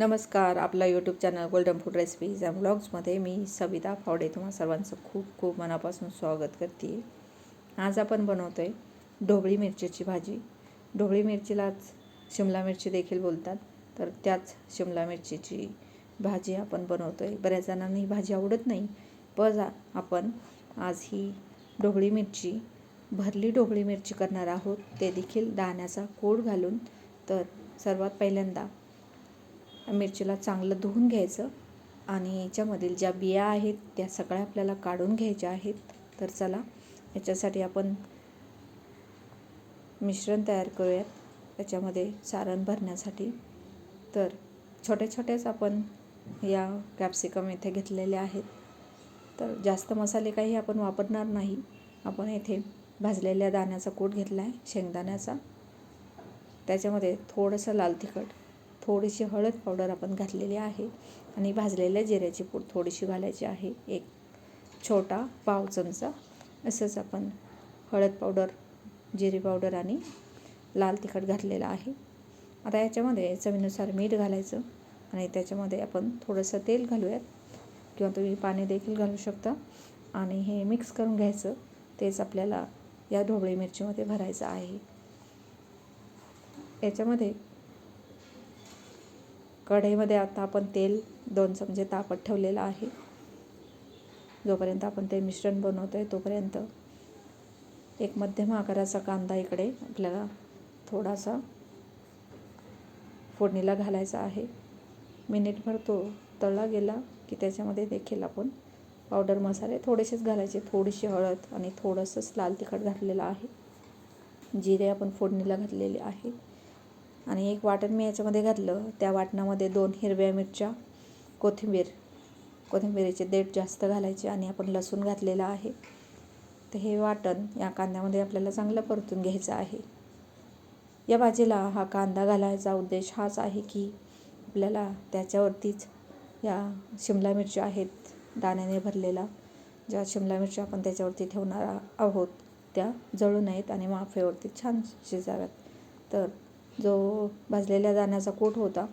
नमस्कार आपला YouTube channel Golden Food Recipes and ब्लॉग्समध्ये मी सविता फावडे तुम्हा सर्वांचं खूप खूप मनापासून स्वागत करते. आज आपण बनवतो आहे ढोबळी मिरचीची भाजी. ढोबळी मिरचीलाच शिमला मिरची देखील बोलतात तर त्याच शिमला मिरचीची भाजी आपण बनवतो आहे बऱ्याच जणांना ही भाजी आवडत नाही पण आपण आज ही ढोबळी मिरची भरली ढोबळी मिरची करणार आहोत. ते देखील दाण्याचा कोड घालून तर सर्वात पहिल्यांदा मिरचीला चांगलं धुवून घ्यायचं आणि याच्यामधील ज्या बिया आहेत त्या सगळ्या आपल्याला काढून घ्यायच्या आहेत. तर चला याच्यासाठी आपण मिश्रण तयार करूयात. त्याच्यामध्ये सारण भरण्यासाठी. तर छोट्या छोट्याच आपण या कॅप्सिकम इथे घेतलेल्या आहेत. तर जास्त मसाले काही आपण वापरणार नाही. आपण येथे भाजलेल्या दाण्याचा कूट घेतला आहे शेंगदाण्याचा. त्याच्यामध्ये थोडंसं लाल तिखट. थोडीशी हळद पावडर आपण घातलेली आहे आणि भाजलेल्या जिऱ्याची पूड थोडीशी घालायची आहे. एक छोटा पाव चमचा असंच आपण हळद पावडर जिरी पावडर आणि लाल तिखट घातलेलं आहे. आता याच्यामध्ये चवीनुसार मीठ घालायचं आणि त्याच्यामध्ये आपण थोडंसं तेल घालूयात. किंवा तुम्ही पाणी देखील घालू शकता. आणि हे मिक्स करून घ्यायचं तेच आपल्याला या ढोबळी मिरचीमध्ये भरायचं आहे. याच्यामध्ये कढईमध्ये आता आपण तेल दोन चमचे तापत ठेवलेलं आहे. जोपर्यंत आपण ते मिश्रण बनवतो आहे तोपर्यंत एक मध्यम आकाराचा कांदा इकडे आपल्याला थोडासा फोडणीला घालायचा आहे. मिनिटभर तो तळला गेला की त्याच्यामध्ये देखील आपण पावडर मसाले थोडेसेच घालायचे. थोडीशी हळद आणि थोडंसंच लाल तिखट घातलेलं आहे. जिरे आपण फोडणीला घातलेले आहे आणि एक वाटण मी याच्यामध्ये घातलं. त्या वाटणामध्ये दोन हिरव्या मिरच्या कोथिंबीर कोथिंबीरीचे देठ जास्त घालायचे आणि आपण लसूण घातलेला आहे. तर हे वाटण या कांद्यामध्ये आपल्याला चांगलं परतून घ्यायचं आहे. या भाजीला हा कांदा घालायचा उद्देश हाच आहे की आपल्याला त्याच्यावरतीच या शिमला मिरच्या आहेत दाण्याने भरलेला ज्या शिमला मिरच्या आपण त्याच्यावरती ठेवणार आहोत त्या जळू नयेत आणि माफेवरती छान शिजाव्यात. तर जो भाजलेल्या दाण्याचा कोट होता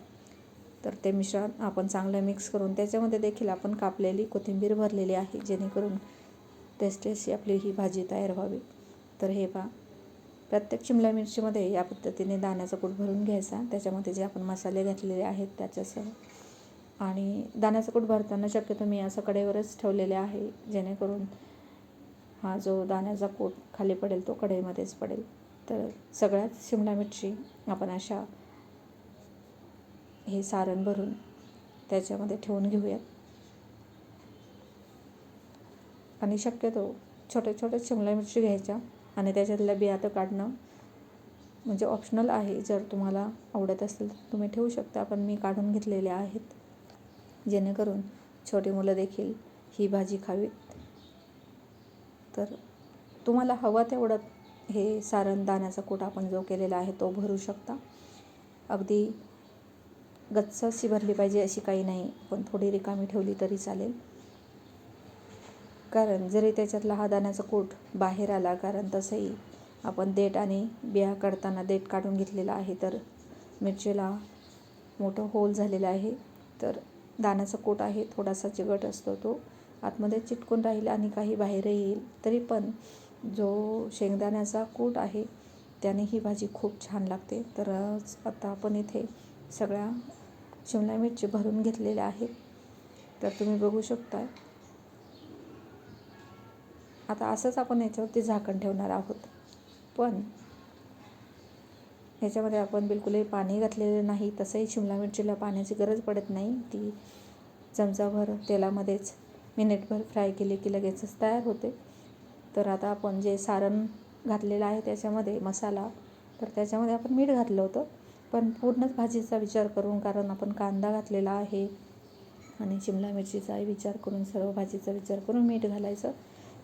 तर ते मिश्रण आपण चांगलं मिक्स करून त्याच्यामध्ये देखील आपण कापलेली कोथिंबीर भरलेली आहे जेणेकरून टेस्टेशी आपली ही भाजी तयार व्हावी. तर हे पहा प्रत्येक शिमला मिरचीमध्ये या पद्धतीने दाण्याचा कूट भरून घ्यायचा. त्याच्यामध्ये जे आपण मसाले घातलेले आहेत त्याच्यासह. आणि दाण्याचा कूट भरताना शक्यतो मी असं कडेवरच ठेवलेले आहे जेणेकरून हा जो दाण्याचा कूट खाली पडेल तो कढईमध्येच पडेल. तर सगळ्यात शिमला मिरची आपण अशा हे सारण भरून त्याच्यामध्ये ठेवून घेऊयात. आणि शक्यतो छोटे छोटे शिमला मिरची घ्यायच्या आणि त्याच्यातल्या बिया तर काढणं म्हणजे ऑप्शनल आहे. जर तुम्हाला आवडत असेल तर तुम्ही ठेवू शकता पण मी काढून घेतलेले आहेत. जेणेकरून छोटी मुलं देखील ही भाजी खावीत. तर तुम्हाला हवा तेवढं हे सारण दाण्याचा कोट आपण जो केलेला आहे तो भरू शकता. अगदी गच्च अशी भरली पाहिजे अशी काही नाही पण थोडी रिकामी ठेवली तरी चालेल. कारण जरी त्याच्यातला हा दाण्याचा कोट बाहेर आला कारण तसंही आपण देठ आणि बिया काढताना देठ काढून घेतलेला आहे तर मिरचीला मोठं होल झालेलं आहे तर दाण्याचा कोट आहे थोडासा चिकट असतो तो. आतमध्ये चिटकून राहील आणि काही बाहेरही येईल तरी पण जो शेंगदाण्याचा कूट आहे त्याने ही भाजी खूप छान लागते. तर आता आपण इथे सगळ्या शिमला मिरची भरून घेतलेल्या आहेत. तर तुम्ही बघू शकता आता असंच आपण याच्यावरती झाकण ठेवणार आहोत. पण याच्यामध्ये आपण बिलकुलही पाणी घातलेलं नाही. तसंही शिमला मिरचीला पाण्याची गरज पडत नाही. ती चमचाभर तेलामध्येच मिनिटभर फ्राय केली की लगेचच तयार होते. तर आता आपण जे सारण घातलेलं आहे त्याच्यामध्ये मसाला तर त्याच्यामध्ये आपण मीठ घातलं होतं. पण पूर्णच भाजीचा विचार करून कारण आपण कांदा घातलेला आहे आणि शिमला मिरचीचाही विचार करून सर्व भाजीचा विचार करून मीठ घालायचं.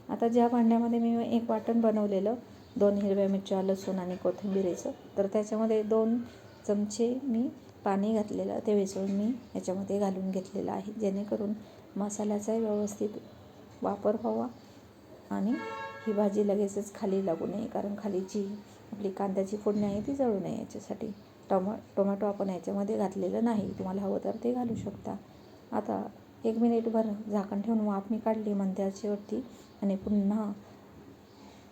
आता ज्या भांड्यामध्ये मी एक वाटण बनवलेलं दोन हिरव्या मिरच्या लसूण आणि कोथिंबिरीचं तर त्याच्यामध्ये दोन चमचे मी पाणी घातलेलं ते विसळून मी याच्यामध्ये घालून घेतलेलं आहे. जेणेकरून मसाल्याचाही व्यवस्थित वापर व्हावा आणि ही भाजी लगेचच खाली लागू नये कारण खाली जी आपली कांद्याची फोडणी आहे ती जळू नये याच्यासाठी. टोमा टोमॅटो आपण याच्यामध्ये घातलेलं नाही. तुम्हाला हवं तर ते घालू शकता. आता एक मिनिटभर झाकण ठेवून वाफ मी काढली मंद्याचीवरती आणि पुन्हा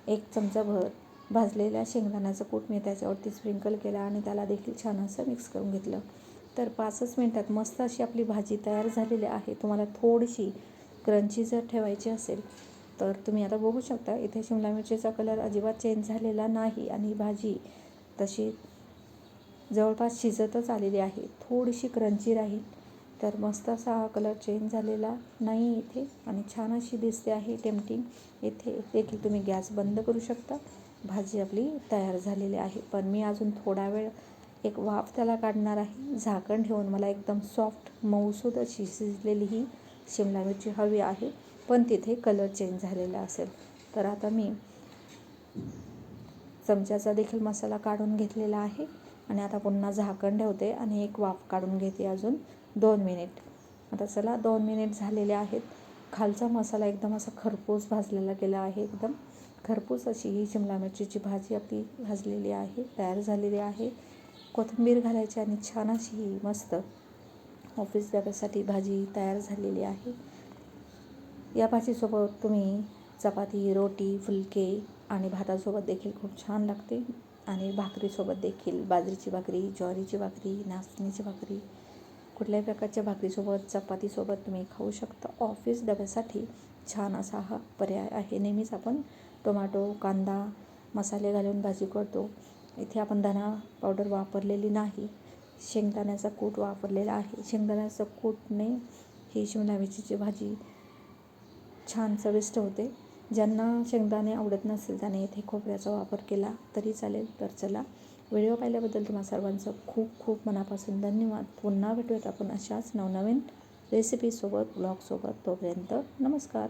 एक चमचाभर भाजलेल्या शेंगदाण्याचं कूट मी त्याच्यावरती स्प्रिंकल केला आणि त्याला देखील छान असं मिक्स करून घेतलं. तर पाचच मिनटात मस्त अशी आपली भाजी तयार झालेली आहे. तुम्हाला थोडीशी क्रंची जर ठेवायची असेल तर तुम्ही आता बघू शकता इथे शिमला मिरचीचा कलर अजिबात चेंज झालेला नाही आणि भाजी तशी जवळपास शिजतच आलेली आहे. थोडीशी क्रंची राहील तर मस्त असा हा कलर चेंज झालेला नाही इथे आणि छान अशी दिसते आहे टेम्पटिंग इथे देखील तुम्ही गॅस बंद करू शकता. भाजी आपली तयार झालेली आहे. पण मी अजून थोडा वेळ एक वाफ त्याला काढणार आहे. झाकण ठेवून मला एकदम सॉफ्ट मऊसूद अशी शिजलेली ही शिमला मिरची हवी आहे. पण तिथे कलर चेंज झालेला असेल. तर आता मी चमच्याचा देखील मसाला काढून घेतलेला आहे आणि आता पुन्हा झाकण ठेवते आणि एक वाफ काढून घेते अजून दोन मिनिट. आता चला दोन मिनिट झालेले आहेत. खालचा मसाला एकदम असा खरपूस भाजलेला गेला आहे एकदम. खरपूस अशी ही शिमला मिरचीची भाजी आपली भाजलेली आहे तयार झालेली आहे. कोथिंबीर घालायची आणि छान अशी ही मस्त ऑफिस डब्यासाठी भाजी तयार झालेली आहे. या भाजीसोबत तुम्ही चपाती रोटी फुलके आणि भातासोबत देखील खूप छान लागते. आणि भाकरीसोबत देखील बाजरीची भाकरी ज्वारीची भाकरी नाचणीची भाकरी कुठल्याही प्रकारच्या भाकरीसोबत चपातीसोबत तुम्ही खाऊ शकता. ऑफिस डब्यासाठी छान असा हा पर्याय आहे. नेहमीच आपण टोमॅटो कांदा मसाले घालून भाजी करतो. इथे आपण धना पावडर वापरलेली नाही. शेंगदाण्याचा कूट वापरलेला आहे. शेंगदाण्याचं कूटने ही शिमला मिरचीची भाजी छान चविष्ट होते. ज्यांना शेंगदाणे आवडत नसेल त्याने इथे खोबऱ्याचा वापर केला तरी चालेल. तर चला व्हिडिओ पाहिल्याबद्दल तुम्हा सर्वांचं खूप खूप मनापासून धन्यवाद. पुन्हा भेटूयात आपण अशाच नवनवीन रेसिपीसोबत ब्लॉगसोबत तोपर्यंत नमस्कार.